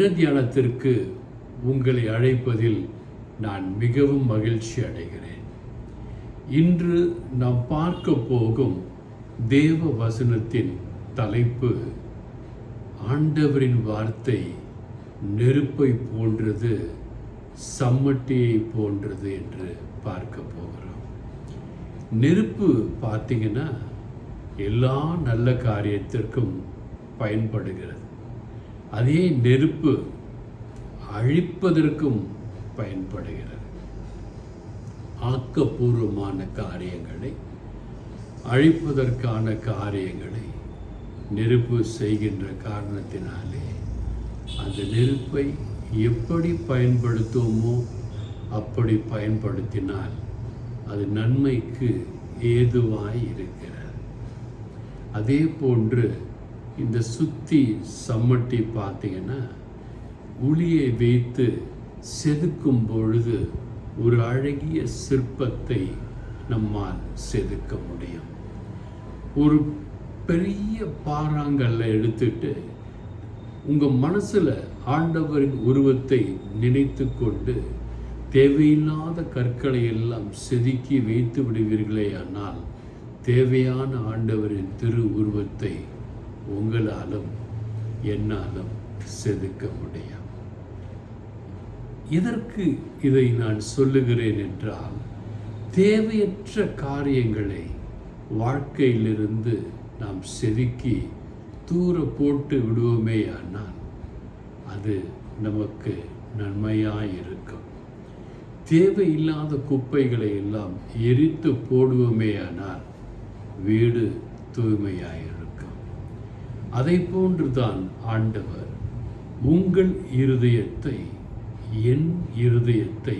தின தியானத்திற்கு உங்களை அழைப்பதில் நான் மிகவும் மகிழ்ச்சி அடைகிறேன். இன்று நாம் பார்க்க போகும் தேவ வசனத்தின் தலைப்பு ஆண்டவரின் வார்த்தை நெருப்பை போன்றது சம்மட்டியை போன்றது என்று பார்க்க போகிறோம். நெருப்பு பார்த்தீங்கன்னா எல்லா நல்ல காரியத்திற்கும் பயன்படுகிறது. அதே நெருப்பு அழிப்பதற்கும் பயன்படுகிறது. ஆக்கப்பூர்வமான காரியங்களை அழிப்பதற்கான காரியங்களை நெருப்பு செய்கின்ற காரணத்தினாலே அந்த நெருப்பை எப்படி பயன்படுத்துவோமோ அப்படி பயன்படுத்தினால் அது நன்மைக்கு ஏதுவாய் இருக்கிறது. அதே போன்று இந்த சுத்தி சம்மட்டி பார்த்தீங்கன்னா உளியை வைத்து செதுக்கும் பொழுது ஒரு அழகிய சிற்பத்தை நம்மால் செதுக்க முடியும். ஒரு பெரிய பாறாங்கல்ல எடுத்துட்டு உங்கள் மனசில் ஆண்டவரின் உருவத்தை நினைத்து கொண்டு தேவையில்லாத கற்களை எல்லாம் செதுக்கி வைத்து விடுவீர்களே ஆனால் தேவையான ஆண்டவரின் திரு உருவத்தை உங்களாலும் என்னாலும் செதுக்க முடியும். எதற்கு இதை நான் சொல்லுகிறேன் என்றால் தேவையற்ற காரியங்களை வாழ்க்கையிலிருந்து நாம் செதுக்கி தூர போட்டு விடுவோமே ஆனால் அது நமக்கு நன்மையாக இருக்கும் தேவையில்லாத குப்பைகளை எல்லாம் எரித்து போடுவோமே ஆனால் வீடு தூய்மையாயிருக்கும் அதை போன்றுதான் ஆண்டவர் உங்கள் இருதயத்தை என் இருதயத்தை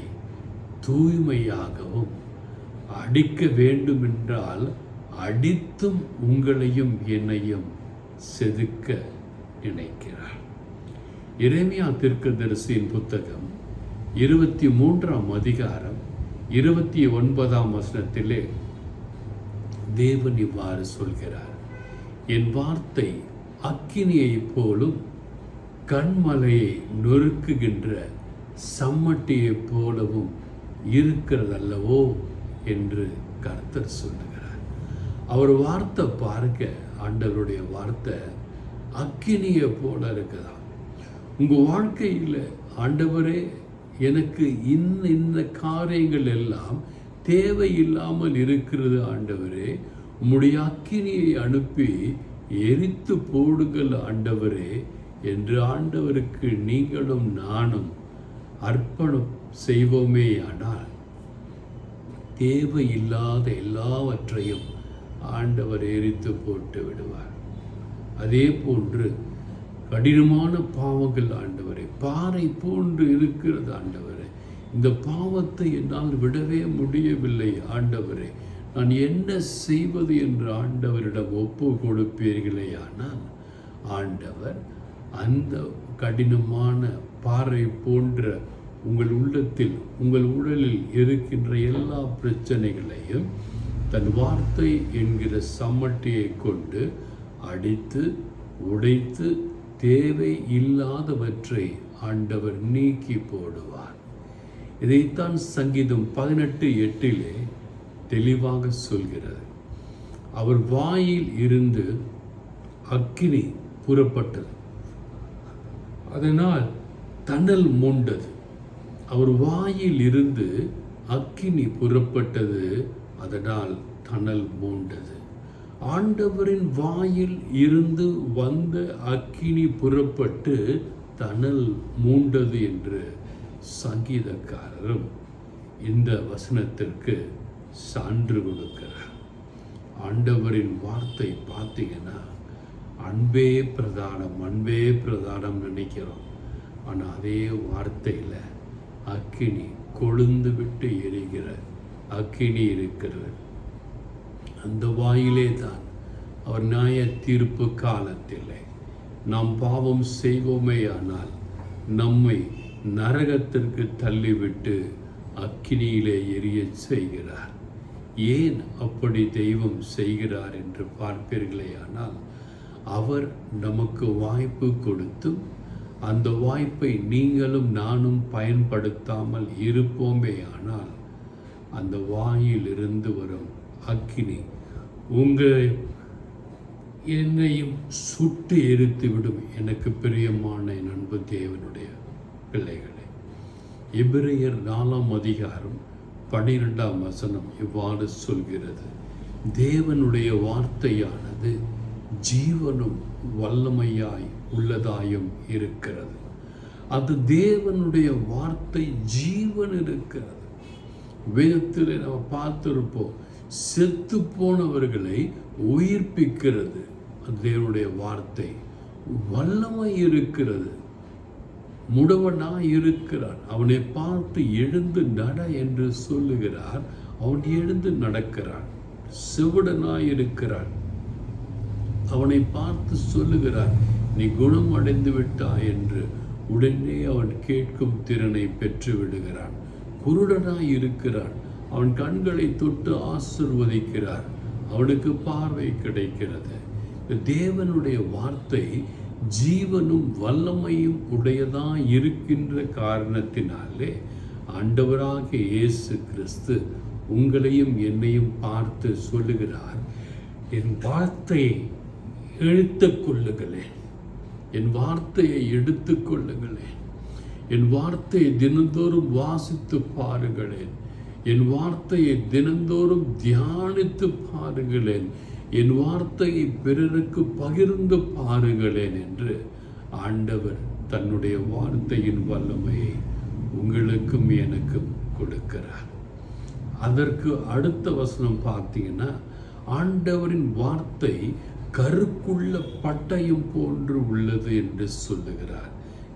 தூய்மையாகவும் அடிக்க வேண்டுமென்றால் அடித்தும் உங்களையும் என்னையும் செதுக்க நினைக்கிறார். இறைமையா தீர்க்கதரிசியின் புத்தகம் இருபத்தி மூன்றாம் அதிகாரம் இருபத்தி ஒன்பதாம் வசனத்திலே தேவன் இவ்வாறு சொல்கிறார் என் வார்த்தை அக்கினியைப் போலும் கண்மலையை நொறுக்குகின்ற சம்மட்டியைப் போலவும் இருக்கிறதல்லவோ என்று கர்த்தர் சொல்லுகிறார். அவர் வார்த்தை பார்க்க ஆண்டவருடைய வார்த்தை அக்கினியை போல இருக்குதா? உங்கள் வாழ்க்கையில் ஆண்டவரே எனக்கு இன்ன இன்ன காரியங்கள் எல்லாம் தேவையில்லாமல் இருக்கிறது ஆண்டவரே உம்முடைய அக்கினியை அனுப்பி எரித்து போடுங்கள் ஆண்டவரே என்று ஆண்டவருக்கு நீங்களும் நானும் அர்ப்பணம் செய்வோமே ஆனால் தேவையில்லாத எல்லாவற்றையும் ஆண்டவர் எரித்து போட்டு விடுவார். அதே போன்று கடினமான பாவங்கள் ஆண்டவரே பாறை போன்று இருக்கிறது ஆண்டவரே. இந்த பாவத்தை என்னால் விடவே முடியவில்லை ஆண்டவரே. நான் என்ன செய்வது என்று ஆண்டவரிடம் ஒப்பு கொடுப்பீர்களே ஆனால் ஆண்டவர் அந்த கடினமான பாறை போன்ற உங்கள் உள்ளத்தில் உங்கள் உடலில் இருக்கின்ற எல்லா பிரச்சனைகளையும் தன் வார்த்தை என்கிற சம்மட்டியை கொண்டு அடித்து உடைத்து தேவை இல்லாதவற்றை ஆண்டவர் நீக்கி போடுவார். இதைத்தான் சங்கீதம் பதினெட்டு எட்டிலே தெளிவாக சொல்கிறது. அவர் வாயில் இருந்து அக்கினி புறப்பட்டது. அதனால் தணல் மூண்டது. அவர் வாயில் இருந்து அக்கினி புறப்பட்டது. அதனால் தணல் மூண்டது. ஆண்டவரின் வாயில் இருந்து வந்த அக்கினி புறப்பட்டு தணல் மூண்டது என்று சங்கீதக்காரரும் இந்த வசனத்திற்கு சான்று கொடுக்கிறார். ஆண்டவரின் வார்த்தை பார்த்தீங்கன்னா அன்பே பிரதானம் அன்பே பிரதானம் நினைக்கிறோம். ஆனால் அதே வார்த்தையில் அக்கினி கொழுந்து விட்டு எரிகிற அக்கினி இருக்கிறது. அந்த வாயிலே தான் அவர் நியாய தீர்ப்பு காலத்திலே நாம் பாவம் செய்வோமே ஆனால் நம்மை நரகத்திற்கு தள்ளிவிட்டு அக்கினியிலே எரிய செய்கிறார். ஏன் அப்படி தெய்வம் செய்கிறார் என்று பார்ப்பீர்களே ஆனால் அவர் நமக்கு வாய்ப்பு கொடுத்தும் அந்த வாய்ப்பை நீங்களும் நானும் பயன்படுத்தாமல் இருப்போமே ஆனால் அந்த வாயிலிருந்து வரும் அக்கினி உங்கள் என்னையும் சுட்டு எரித்துவிடும் எனக்கு பிரியமான என் அன்பு தேவனுடைய பிள்ளைகளை. எபிரேயர் நாலாம் அதிகாரம் பன்னிரெண்டாம் வசனம் இவ்வாறு சொல்கிறது. தேவனுடைய வார்த்தையானது ஜீவனும் வல்லமையாய் உள்ளதாயும் இருக்கிறது. அது தேவனுடைய வார்த்தை ஜீவன் இருக்கிறது. வேதத்தில் நம்ம பார்த்துருப்போம் செத்து போனவர்களை உயிர்ப்பிக்கிறது. தேவனுடைய வார்த்தை. வல்லமை இருக்கிறது. முடவனாய் இருக்கிறான். அவனை பார்த்து எழுந்து நட என்று சொல்லுகிறார். அவன் எழுந்து நடக்கிறான். செவிடனாய் இருக்கிறான். அவனை பார்த்து சொல்லுகிறார் நீ குணம் அடைந்து விட்டாய் என்று. உடனே அவன் கேட்கும் திறனை பெற்று விடுகிறான். குருடனாய் இருக்கிறான். அவன் கண்களை தொட்டு ஆசிர்வதிக்கிறார். அவனுக்கு பார்வை கிடைக்கிறது. தேவனுடைய வார்த்தை ஜீவனும் வல்லமையும் உடையதாக இருக்கின்ற காரணத்தினாலே ஆண்டவராக இயேசு கிறிஸ்து உங்களையும் என்னையும் பார்த்து சொல்லுகிறார் என் வார்த்தையை இழுத்துக் கொள்ளுங்களேன் என் வார்த்தையை எடுத்துக் கொள்ளுங்களேன் என் வார்த்தையை தினந்தோறும் வாசித்து பாருங்களேன். என் வார்த்தையை தினந்தோறும் தியானித்து பாருங்களேன். என் வார்த்தையை பிறருக்கு பகிர்ந்து பாருங்களேன் என்று ஆண்டவர் தன்னுடைய வார்த்தையின் வல்லமையை உங்களுக்கும் எனக்கும் கொடுக்கிறார். அதற்கு அடுத்த வசனம் பார்த்தீங்கன்னா ஆண்டவரின் வார்த்தை கருக்குள்ள பட்டயம் போன்று உள்ளது என்று சொல்லுகிறார்.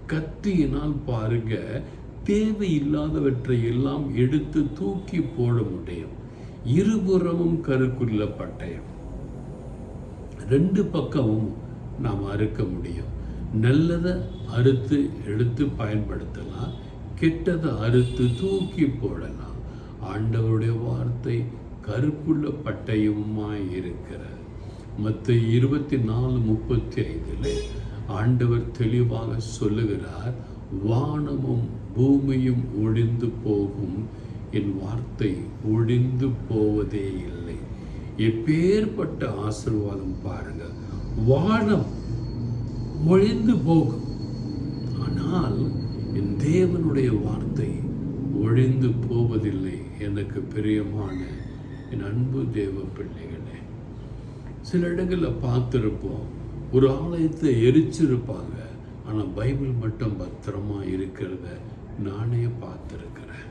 கத்தியினால் பாருங்க தேவையில்லாதவற்றை எல்லாம் எடுத்து தூக்கி போட முடியும். இருபுறமும் கருக்குள்ள பட்டயம். ரெண்டு பக்கமும் நாம் அறுக்க முடியும். நல்லதை அறுத்து எடுத்து பயன்படுத்தலாம் கெட்டதை அறுத்து தூக்கி போடலாம். ஆண்டவருடைய வார்த்தை கருப்புள்ள பட்டயமாய் இருக்கிறது. மற்ற இருபத்தி நாலு முப்பத்தி ஐந்தில் ஆண்டவர் தெளிவாக சொல்லுகிறார் வானமும் பூமியும் ஒழிந்து போகும். என் வார்த்தை ஒழிந்து போவதே இல்லை. எப்பேற்பட்ட ஆசிர்வாதம் பாருங்க. வானம் ஒழிந்து போகும். ஆனால் என் தேவனுடைய வார்த்தை ஒழிந்து போவதில்லை எனக்கு பிரியமான என் அன்பு தேவ பிள்ளைகளே. சில இடங்களில் பார்த்துருப்போம் ஒரு ஆலயத்தை எரிச்சிருப்பாங்க. ஆனால் பைபிள் மட்டும் பத்திரமா இருக்கிறத நானே பார்த்துருக்கிறேன்.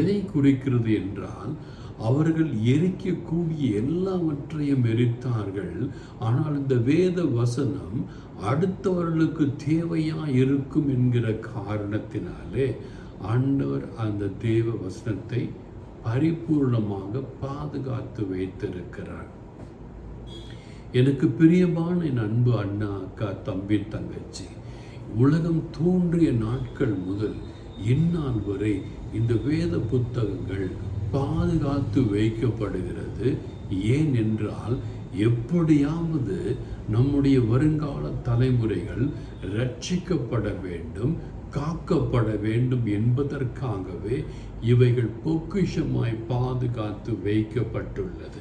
எதை குறிக்கிறது என்றால் அவர்கள் எரிக்கக்கூடிய எல்லாவற்றையும் எரித்தார்கள். ஆனால் இந்த வேத வசனம் அடுத்தவர்களுக்கு தேவையா இருக்கும் என்கிற காரணத்தினாலே ஆண்டவர் அந்த தேவ வசனத்தை பரிபூர்ணமாக பாதுகாத்து வைத்திருக்கிறார். எனக்கு பிரியமான என் அன்பு அண்ணா அக்கா தம்பி தங்கச்சி உலகம் தோன்றிய நாட்கள் முதல் இந்நாள் வரை இந்த வேத புத்தகங்கள் பாதுகாத்து வைக்கப்படுகிறது. ஏன் என்றால் எப்படியாவது நம்முடைய வருங்கால தலைமுறைகள் ரட்சிக்கப்பட வேண்டும் காக்கப்பட வேண்டும் என்பதற்காகவே இவைகள் பொக்கிஷமாய் பாதுகாத்து வைக்கப்பட்டுள்ளது.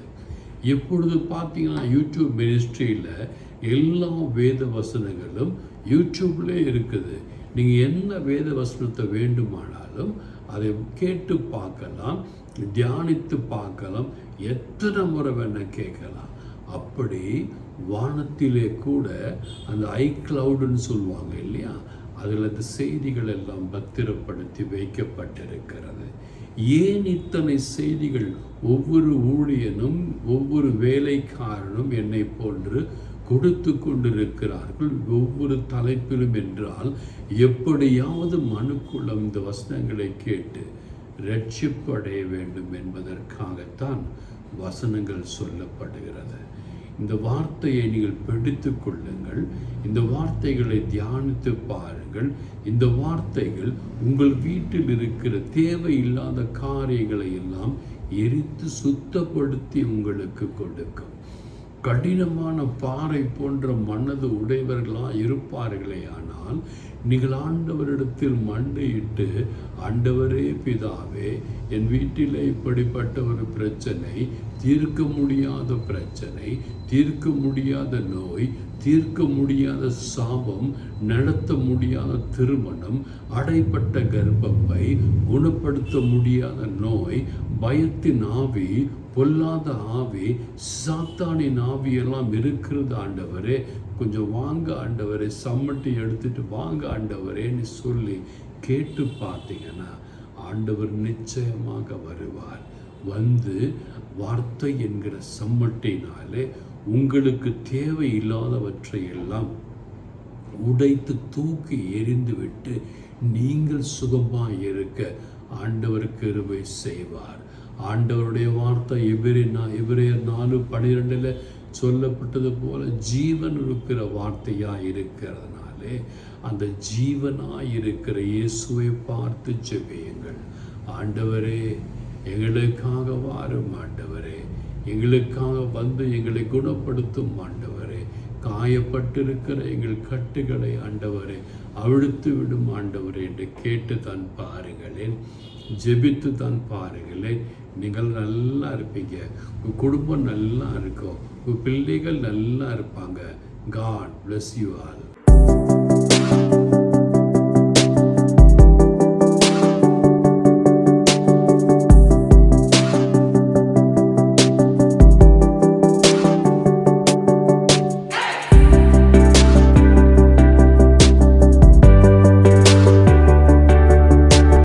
இப்பொழுது பார்த்தீங்கன்னா யூடியூப் மினிஸ்ட்ரியில் எல்லா வேத வசனங்களும் யூடியூப்லே இருக்குது. நீங்கள் என்ன வேத வசனத்தை வேண்டுமானாலும் அதை கேட்டு பார்க்கலாம். தியானித்து பார்க்கலாம். எத்தனை முறை வேணால் கேட்கலாம். அப்படி வானத்திலே கூட அந்த ஐ கிளவுடுன்னு சொல்லுவாங்க இல்லையா? அதில் அந்த செய்திகள் எல்லாம் பத்திரப்படுத்தி வைக்கப்பட்டிருக்கிறது. ஏன் இத்தனை செய்திகள்? ஒவ்வொரு ஊழியனும் ஒவ்வொரு வேலைக்காரனும் என்னை போன்று கொடுத்து கொண்டிருக்கிறார்கள். ஒவ்வொரு தலைப்பிலும் என்றால் எப்படியாவது மனுக்குள்ள இந்த வசனங்களை கேட்டு ரட்சிப்படைய வேண்டும் என்பதற்காகத்தான் வசனங்கள் சொல்லப்படுகிறது. இந்த வார்த்தையை நீங்கள் பிடித்து கொள்ளுங்கள். இந்த வார்த்தைகளை தியானித்து பாருங்கள். இந்த வார்த்தைகள் உங்கள் வீட்டில் இருக்கிற தேவையில்லாத காரியங்களை எல்லாம் எரித்து சுத்தப்படுத்தி உங்களுக்கு கொடுக்கும். கடினமான பாறை போன்ற மனது உடையவர்களாக இருப்பார்களே ஆனால் நீங்கள் ஆண்டவரிடத்தில் மண்டையிட்டு ஆண்டவரே பிதாவே என் வீட்டில் இப்படிப்பட்ட ஒரு பிரச்சனை தீர்க்க முடியாத பிரச்சனை தீர்க்க முடியாத நோய் தீர்க்க முடியாத சாபம் நடத்த முடியாத திருமணம் அடைப்பட்ட கர்ப்பப்பை குணப்படுத்த முடியாத நோய் பயத்தின் ஆவி பொல்லாத ஆவி சாத்தானின் ஆவி எல்லாம் இருக்கிறது ஆண்டவரே. கொஞ்சம் வாங்க ஆண்டவரே சம்மட்டி எடுத்துட்டு வாங்க ஆண்டவரேன்னு சொல்லி கேட்டு பார்த்தீங்கன்னா ஆண்டவர் நிச்சயமாக வருவார். வந்து வார்த்தை என்கிற சம்மட்டினாலே உங்களுக்கு தேவையில்லாதவற்றை எல்லாம் உடைத்து தூக்கி எறிந்துவிட்டு நீங்கள் சுகமாக இருக்க ஆண்டவர் கிருபை செய்வார். ஆண்டவருடைய வார்த்தை எபிரே நான் எபிரேயர் நாலு பனிரெண்டில் சொல்லப்பட்டது போல ஜீவன் இருக்கிற வார்த்தையாக இருக்கிறதுனாலே அந்த ஜீவனாக இருக்கிற இயேசுவை பார்த்து ஜெபியுங்கள். ஆண்டவரே எங்களுக்காக வாரும் ஆண்டவரே. எங்களுக்காக வந்து எங்களை குணப்படுத்தும் ஆண்டவரே. காயப்பட்டிருக்கிற எங்கள் கட்டுகளை ஆண்டவரே அவிழ்த்து விடும் ஆண்டவரே என்று கேட்டு தான் பாருங்களேன். ஜெபித்து தான் பாருங்களேன். நீங்கள் நல்லா இருப்பீங்க. உங்கள் குடும்பம் நல்லா இருக்கும். உங்கள் பிள்ளைகள் நல்லா இருப்பாங்க. God bless you all